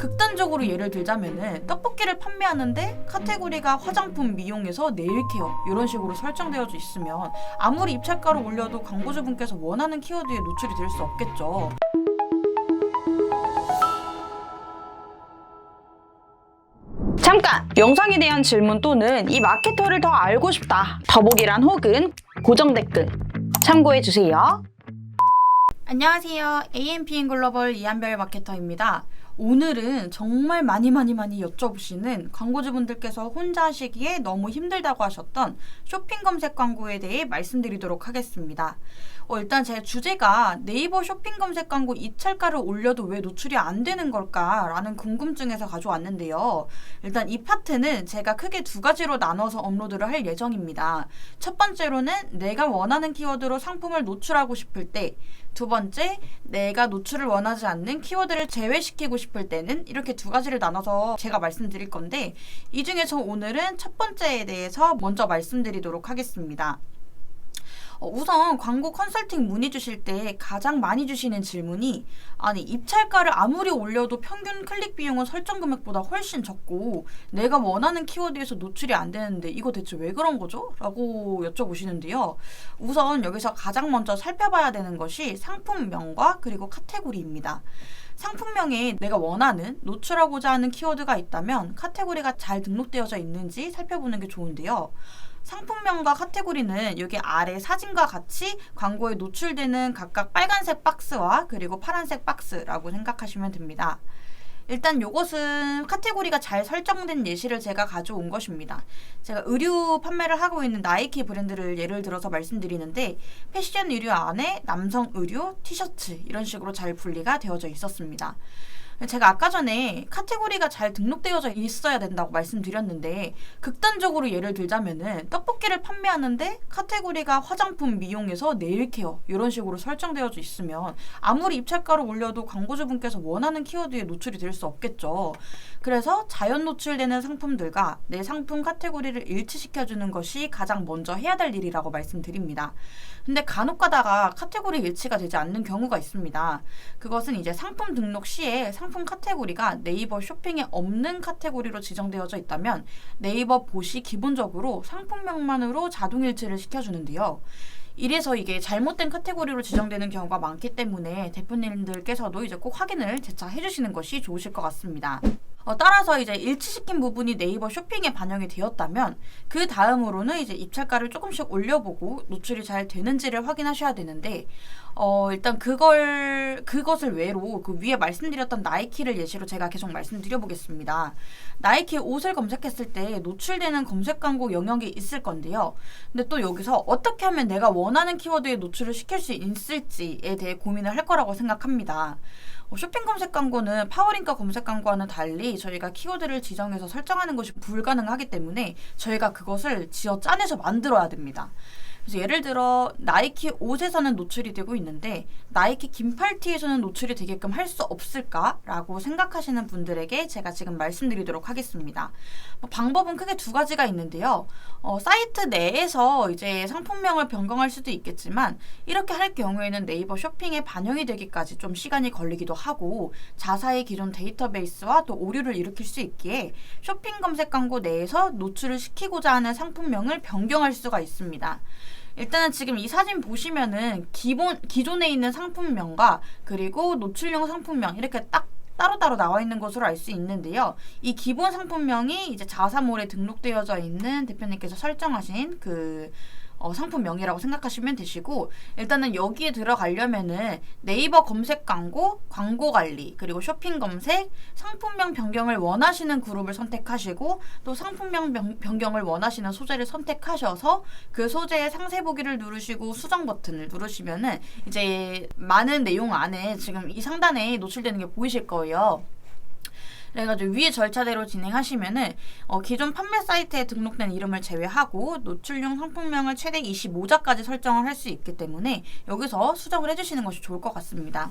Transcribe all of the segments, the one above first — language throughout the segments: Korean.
극단적으로 예를 들자면은 떡볶이를 판매하는데 카테고리가 화장품, 미용에서 네일케어 이런 식으로 설정되어져 있으면 아무리 입찰가를 올려도 광고주분께서 원하는 키워드에 노출이 될 수 없겠죠. 잠깐! 영상에 대한 질문 또는 이 마케터를 더 알고 싶다. 더보기란 혹은 고정 댓글 참고해 주세요. 안녕하세요. AMP인 글로벌 이한별 마케터입니다. 오늘은 정말 많이 많이 많이 여쭤보시는 광고주분들께서 혼자 하시기에 너무 힘들다고 하셨던 쇼핑 검색 광고에 대해 말씀드리도록 하겠습니다. 어, 일단 제 주제가 네이버 쇼핑 검색 광고 입찰가를 올려도 왜 노출이 안 되는 걸까라는 궁금증에서 가져왔는데요. 일단 이 파트는 제가 크게 두 가지로 나눠서 업로드를 할 예정입니다. 첫 번째로는 내가 원하는 키워드로 상품을 노출하고 싶을 때, 두 번째, 내가 노출을 원하지 않는 키워드를 제외시키고 싶을 때는 이렇게 두 가지를 나눠서 제가 말씀드릴 건데, 이 중에서 오늘은 첫 번째에 대해서 먼저 말씀드리도록 하겠습니다. 어, 우선 광고 컨설팅 문의 주실 때 가장 많이 주시는 질문이 아니 입찰가를 아무리 올려도 평균 클릭 비용은 설정 금액보다 훨씬 적고 내가 원하는 키워드에서 노출이 안 되는데 이거 대체 왜 그런 거죠? 라고 여쭤보시는데요. 우선 여기서 가장 먼저 살펴봐야 되는 것이 상품명과 그리고 카테고리입니다. 상품명에 내가 원하는 노출하고자 하는 키워드가 있다면 카테고리가 잘 등록되어져 있는지 살펴보는 게 좋은데요. 상품명과 카테고리는 여기 아래 사진과 같이 광고에 노출되는 각각 빨간색 박스와 그리고 파란색 박스라고 생각하시면 됩니다. 일단 요것은 카테고리가 잘 설정된 예시를 제가 가져온 것입니다. 제가 의류 판매를 하고 있는 나이키 브랜드를 예를 들어서 말씀드리는데 패션 의류 안에 남성 의류, 티셔츠 이런 식으로 잘 분리가 되어져 있었습니다. 제가 아까 전에 카테고리가 잘 등록되어져 있어야 된다고 말씀드렸는데 극단적으로 예를 들자면은 떡볶이를 판매하는데 카테고리가 화장품, 미용에서 네일 케어 이런 식으로 설정되어져 있으면 아무리 입찰가를 올려도 광고주분께서 원하는 키워드에 노출이 될 수 없겠죠. 그래서 자연 노출되는 상품들과 내 상품 카테고리를 일치시켜주는 것이 가장 먼저 해야 될 일이라고 말씀드립니다. 근데 간혹 가다가 카테고리 일치가 되지 않는 경우가 있습니다. 그것은 이제 상품 등록 시에 상품 카테고리가 네이버 쇼핑에 없는 카테고리로 지정되어져 있다면 네이버 봇이 기본적으로 상품명만으로 자동 일치를 시켜주는데요. 이래서 이게 잘못된 카테고리로 지정되는 경우가 많기 때문에 대표님들께서도 이제 꼭 확인을 재차 해주시는 것이 좋으실 것 같습니다. 어, 따라서 이제 일치시킨 부분이 네이버 쇼핑에 반영이 되었다면 그 다음으로는 이제 입찰가를 조금씩 올려보고 노출이 잘 되는지를 확인하셔야 되는데 어, 일단 그걸 그것을 외로 그 위에 말씀드렸던 나이키를 예시로 제가 계속 말씀드려 보겠습니다. 나이키 옷을 검색했을 때 노출되는 검색 광고 영역이 있을 건데요. 근데 또 여기서 어떻게 하면 내가 원하는 키워드에 노출을 시킬 수 있을지에 대해 고민을 할 거라고 생각합니다. 어, 쇼핑 검색 광고는 파워링크 검색 광고와는 달리 저희가 키워드를 지정해서 설정하는 것이 불가능하기 때문에 저희가 그것을 지어 짜내서 만들어야 됩니다. 그래서 예를 들어 나이키 옷에서는 노출이 되고 있는데 나이키 긴팔티에서는 노출이 되게끔 할 수 없을까라고 생각하시는 분들에게 제가 지금 말씀드리도록 하겠습니다. 뭐 방법은 크게 두 가지가 있는데요. 어, 사이트 내에서 이제 상품명을 변경할 수도 있겠지만 이렇게 할 경우에는 네이버 쇼핑에 반영이 되기까지 좀 시간이 걸리기도 하고 자사의 기존 데이터베이스와 또 오류를 일으킬 수 있기에 쇼핑 검색 광고 내에서 노출을 시키고자 하는 상품명을 변경할 수가 있습니다. 일단은 지금 이 사진 보시면은 기본 기존에 있는 상품명과 그리고 노출용 상품명 이렇게 딱 따로따로 나와 있는 것으로 알 수 있는데요. 이 기본 상품명이 이제 자사몰에 등록되어져 있는 대표님께서 설정하신 그 어, 상품 명이라고 생각하시면 되시고 일단은 여기에 들어가려면은 네이버 검색 광고, 광고 관리, 그리고 쇼핑 검색, 상품명 변경을 원하시는 그룹을 선택하시고 또 상품명 변- 변경을 원하시는 소재를 선택하셔서 그 소재의 상세 보기를 누르시고 수정 버튼을 누르시면은 이제 많은 내용 안에 지금 이 상단에 노출되는 게 보이실 거예요. 그래가지고 위에 절차대로 진행하시면은 어, 기존 판매 사이트에 등록된 이름을 제외하고 노출용 상품명을 최대 25자까지 설정을 할 수 있기 때문에 여기서 수정을 해주시는 것이 좋을 것 같습니다.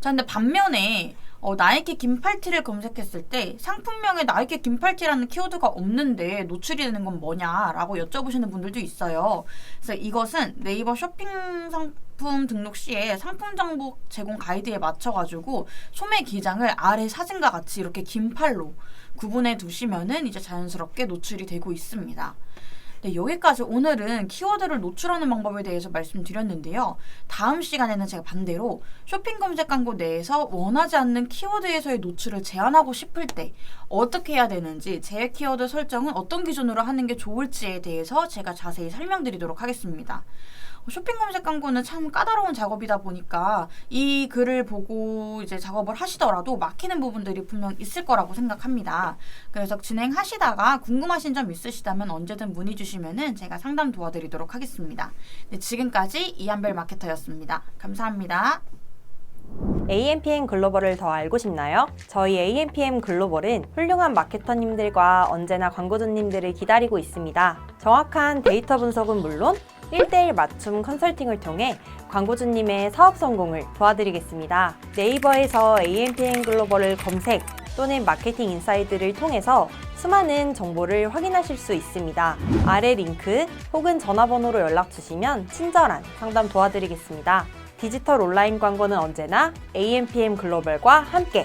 자, 근데 반면에 어, 나이키 긴팔티를 검색했을 때 상품명에 나이키 긴팔티라는 키워드가 없는데 노출이 되는 건 뭐냐라고 여쭤보시는 분들도 있어요. 그래서 이것은 네이버 쇼핑 상 제품 등록 시에 상품 정보 제공 가이드에 맞춰가지고 소매 기장을 아래 사진과 같이 이렇게 긴 팔로 구분해 두시면은 이제 자연스럽게 노출이 되고 있습니다. 네, 여기까지 오늘은 키워드를 노출하는 방법에 대해서 말씀드렸는데요. 다음 시간에는 제가 반대로 쇼핑 검색 광고 내에서 원하지 않는 키워드에서의 노출을 제한하고 싶을 때 어떻게 해야 되는지 제 키워드 설정은 어떤 기준으로 하는 게 좋을지에 대해서 제가 자세히 설명드리도록 하겠습니다. 쇼핑 검색 광고는 참 까다로운 작업이다 보니까 이 글을 보고 이제 작업을 하시더라도 막히는 부분들이 분명 있을 거라고 생각합니다. 그래서 진행하시다가 궁금하신 점 있으시다면 언제든 문의 주시면은 제가 상담 도와드리도록 하겠습니다. 네, 지금까지 이한별 마케터였습니다. 감사합니다. AMPM 글로벌을 더 알고 싶나요? 저희 AMPM 글로벌은 훌륭한 마케터님들과 언제나 광고주님들을 기다리고 있습니다. 정확한 데이터 분석은 물론 1대1 맞춤 컨설팅을 통해 광고주님의 사업 성공을 도와드리겠습니다. 네이버에서 AMPM 글로벌을 검색 또는 마케팅 인사이드를 통해서 수많은 정보를 확인하실 수 있습니다. 아래 링크 혹은 전화번호로 연락 주시면 친절한 상담 도와드리겠습니다. 디지털 온라인 광고는 언제나 AMPM 글로벌과 함께